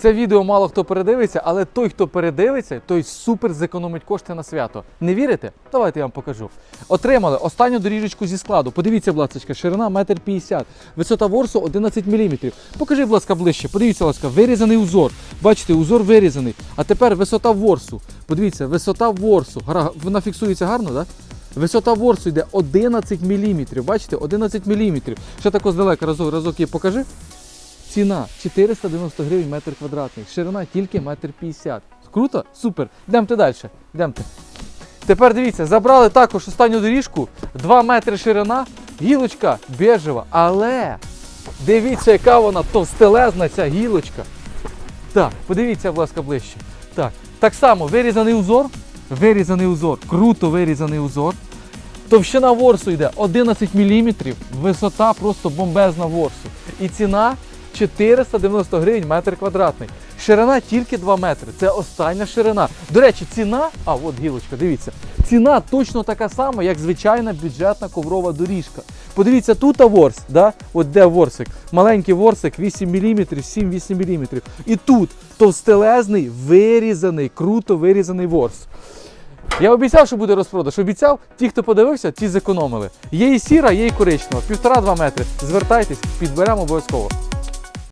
Це відео мало хто передивиться, але той, хто передивиться, той супер зекономить кошти на свято. Не вірите? Давайте я вам покажу. Отримали останню доріжечку зі складу. Подивіться, будь ласка, ширина 1,50 м, висота ворсу 11 мм. Покажи, будь ласка, ближче. Подивіться, будь ласка, вирізаний узор. Бачите, узор вирізаний. А тепер висота ворсу. Подивіться, висота ворсу. Вона фіксується гарно, так? Висота ворсу йде 11 мм. Бачите, 11 мм. Ще тако здалека разок, разок її покажи. Ціна 490 гривень метр квадратний. Ширина тільки метр 50. Круто? Супер. Йдемте далі. Йдемте. Тепер дивіться, забрали також останню доріжку, 2 метри ширина, гілочка бежева. Але дивіться, яка вона товстелезна ця гілочка. Так, подивіться, будь ласка, ближче. Так, так само вирізаний узор. Вирізаний узор, круто вирізаний узор. Товщина ворсу йде 11 мм, висота просто бомбезна ворсу. І ціна 490 гривень метр квадратний. Ширина тільки 2 метри. Це остання ширина. До речі, ціна, а от гілочка, дивіться. Ціна точно така сама, як звичайна бюджетна коврова доріжка. Подивіться, тут ворс, да? от де ворсик. Маленький ворсик 8 мм, 7-8 мм. І тут товстелезний, вирізаний, круто вирізаний ворс. Я обіцяв, що буде розпродаж. Обіцяв, ті, хто подивився, ті зекономили. Є і сіра, є і коричнева. Півтора-два метри. Звертайтесь, підберемо обов'язково.